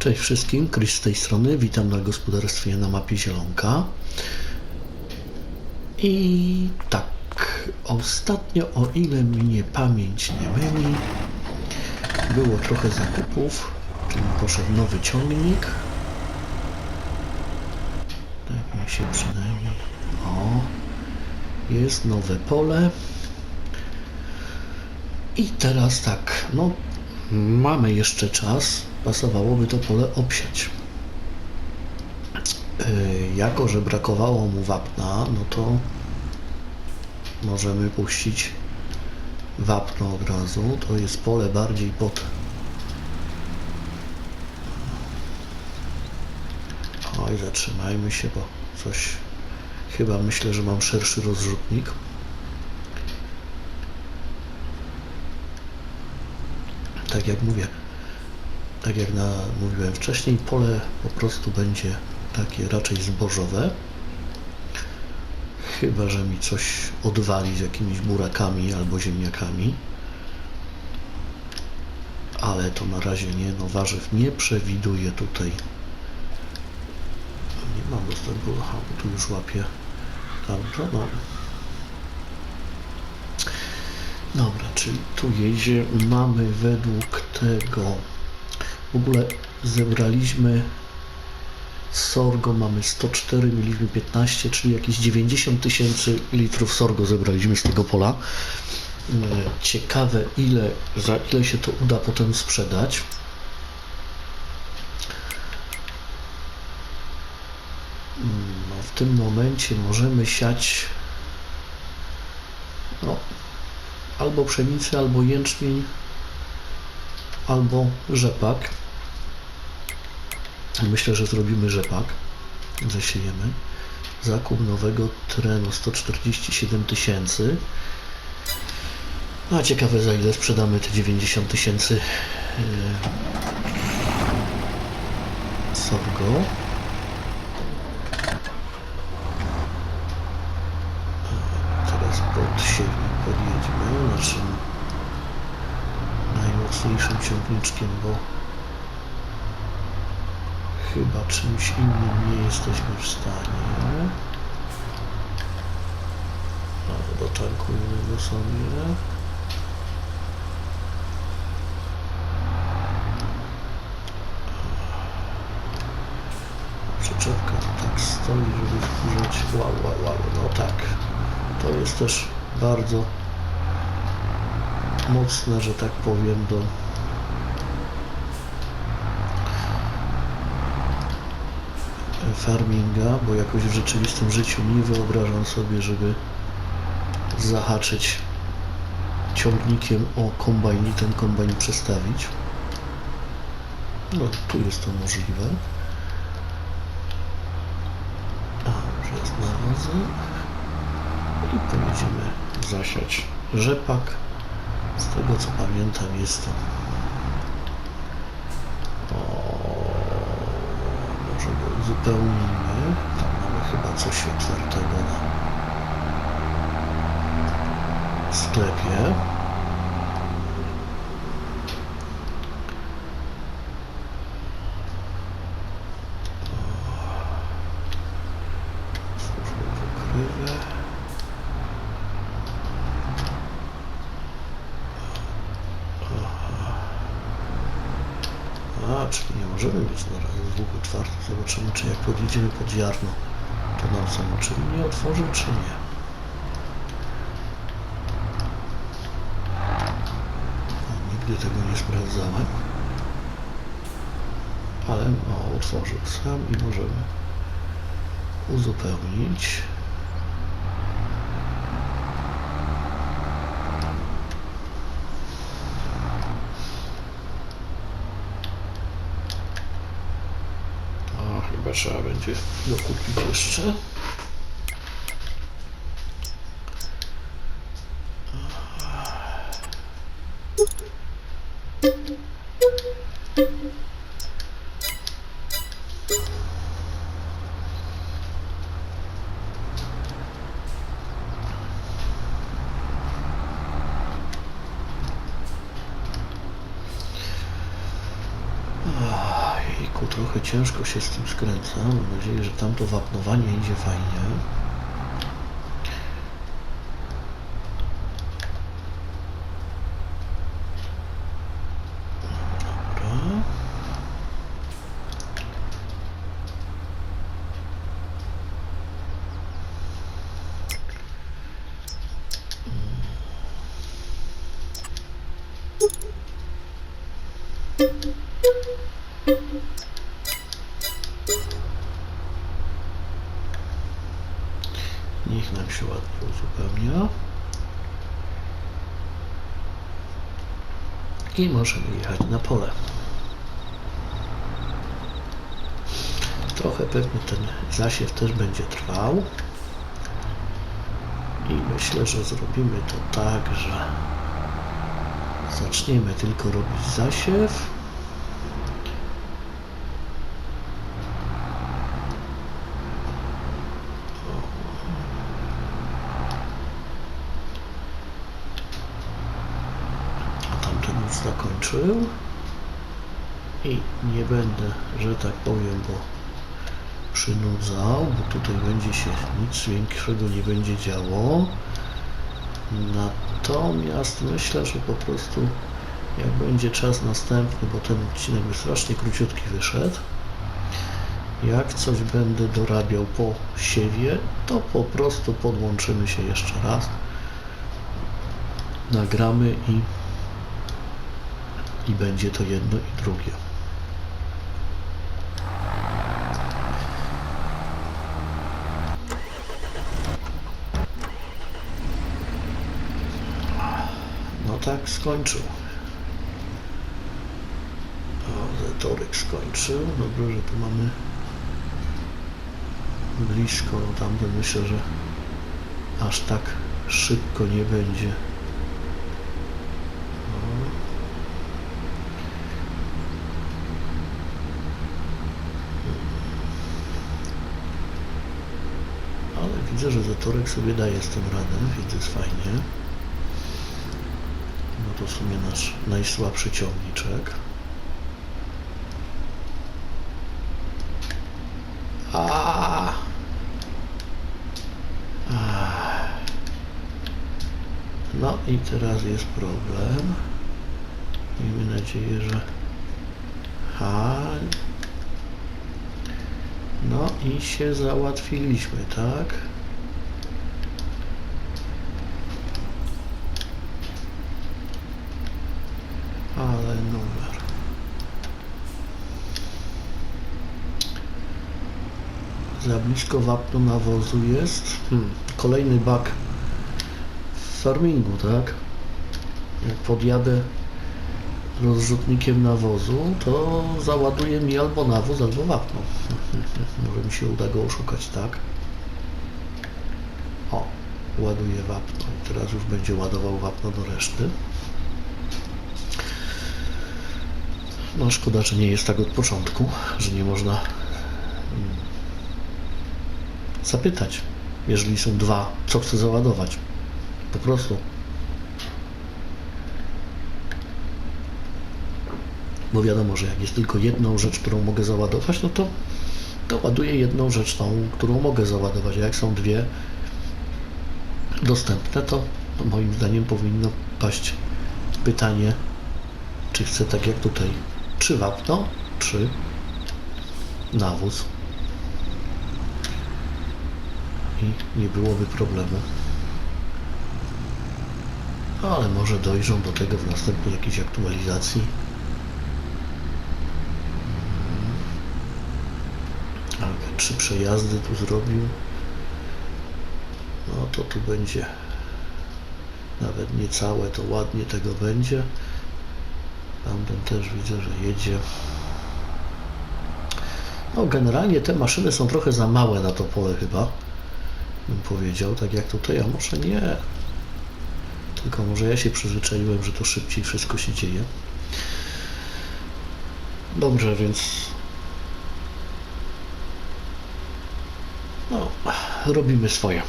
Cześć wszystkim, Chris z tej strony. Witam na gospodarstwie na mapie Zielonka. I tak, ostatnio, o ile mnie pamięć nie myli, było trochę zakupów, czyli poszedł nowy ciągnik. Tak mi się przynajmniej. O, jest nowe pole. I teraz tak, no mamy jeszcze czas, pasowałoby to pole obsiać. Yy, jako, że brakowało mu wapna, no to możemy puścić wapno od razu. To jest pole bardziej pod Oj, zatrzymajmy się, bo coś chyba myślę, że mam szerszy rozrzutnik. tak jak mówię, tak jak na, mówiłem wcześniej, pole po prostu będzie takie raczej zbożowe. Chyba, że mi coś odwali z jakimiś burakami albo ziemniakami. Ale to na razie nie, no warzyw nie przewiduję tutaj. Nie mam dostępu, aha, bo tu już łapię tamto, no. Dobra, czyli tu jedzie, mamy według tego, w ogóle zebraliśmy sorgo, mamy 104, mieliśmy 15, czyli jakieś 90 tysięcy litrów sorgo zebraliśmy z tego pola. E, Ciekawe ile, za ile się to uda potem sprzedać. No, w tym momencie możemy siać no, albo pszenicę, albo jęczmień, albo rzepak. Myślę, że zrobimy rzepak. Zasiejemy. Zakup nowego terenu 147 tysięcy. A ciekawe za ile sprzedamy te 90 tysięcy yy, sorgo. Teraz pod siewnik podjedźmy naszym najmocniejszym ciągniczkiem, bo chyba czymś innym nie jesteśmy w stanie. No, dotankujemy go sobie. Przyczepka tak stoi, żeby wkurzać. Wow, wow, wow, no tak. To jest też bardzo mocne, że tak powiem, do farminga, bo jakoś w rzeczywistym życiu nie wyobrażam sobie, żeby zahaczyć ciągnikiem o kombajn i ten kombajn przestawić. No, tu jest to możliwe. A, już jest nawozy. I pojedziemy zasiać rzepak. Z tego co pamiętam jest to o, może go uzupełnimy. Tam mamy chyba coś otwartego na sklepie. Służby pokrywę. A, czyli nie możemy mieć na razie dwóch otwartych. Zobaczymy, czy jak podjedziemy pod ziarno, to nam czyli nie otworzy, czy nie. A, nigdy tego nie sprawdzałem. Ale no, otworzył sam i możemy uzupełnić. A chyba trzeba będzie dokupić jeszcze. Trochę ciężko się z tym skręca. Mam nadzieję, że tamto wapnowanie idzie fajnie. Dobra. Niech nam się ładnie uzupełnia. I możemy jechać na pole. Trochę pewnie ten zasiew też będzie trwał. I myślę, że zrobimy to tak, że zaczniemy tylko robić zasiew. A tamten zakończył. I nie będę, że tak powiem, bo przynudzał, bo tutaj będzie się nic większego nie będzie działo. Natomiast myślę, że po prostu jak będzie czas następny, bo ten odcinek by strasznie króciutki wyszedł, jak coś będę dorabiał po siewie, to po prostu podłączymy się jeszcze raz, nagramy i, i będzie to jedno i drugie. No tak, skończył. O, Zetoryk skończył. Dobrze, że tu mamy blisko. No tamten myślę, że aż tak szybko nie będzie. O. Ale widzę, że Zatorek sobie daje z tym radę, więc jest fajnie. No to w sumie nasz najsłabszy ciągniczek. A. No i teraz jest problem. Miejmy nadzieję, że... Ha. No i się załatwiliśmy, tak? Ale numer. Za blisko wapno nawozu jest. Hmm. Kolejny bak w farmingu, tak? Jak podjadę rozrzutnikiem nawozu, to załaduje mi albo nawóz, albo wapno. Może mi się uda go oszukać, tak? O, ładuje wapno. Teraz już będzie ładował wapno do reszty. No szkoda, że nie jest tak od początku, że nie można mm, zapytać, jeżeli są dwa, co chcę załadować. Po prostu. Bo wiadomo, że jak jest tylko jedną rzecz, którą mogę załadować, no to, to ładuję jedną rzecz tą, którą mogę załadować. A jak są dwie dostępne, to moim zdaniem powinno paść pytanie, czy chcę tak jak tutaj, czy wapno, czy nawóz. I nie byłoby problemu. Ale może dojrzą do tego w następnej jakiejś aktualizacji. Ale trzy przejazdy tu zrobił. No to tu będzie nawet niecałe, to ładnie tego będzie. Tamten też widzę, że jedzie. No generalnie te maszyny są trochę za małe na to pole chyba. Bym powiedział, tak jak tutaj, a może nie. Tylko może ja się przyzwyczaiłem, że to szybciej wszystko się dzieje. Dobrze, więc no, robimy swoje.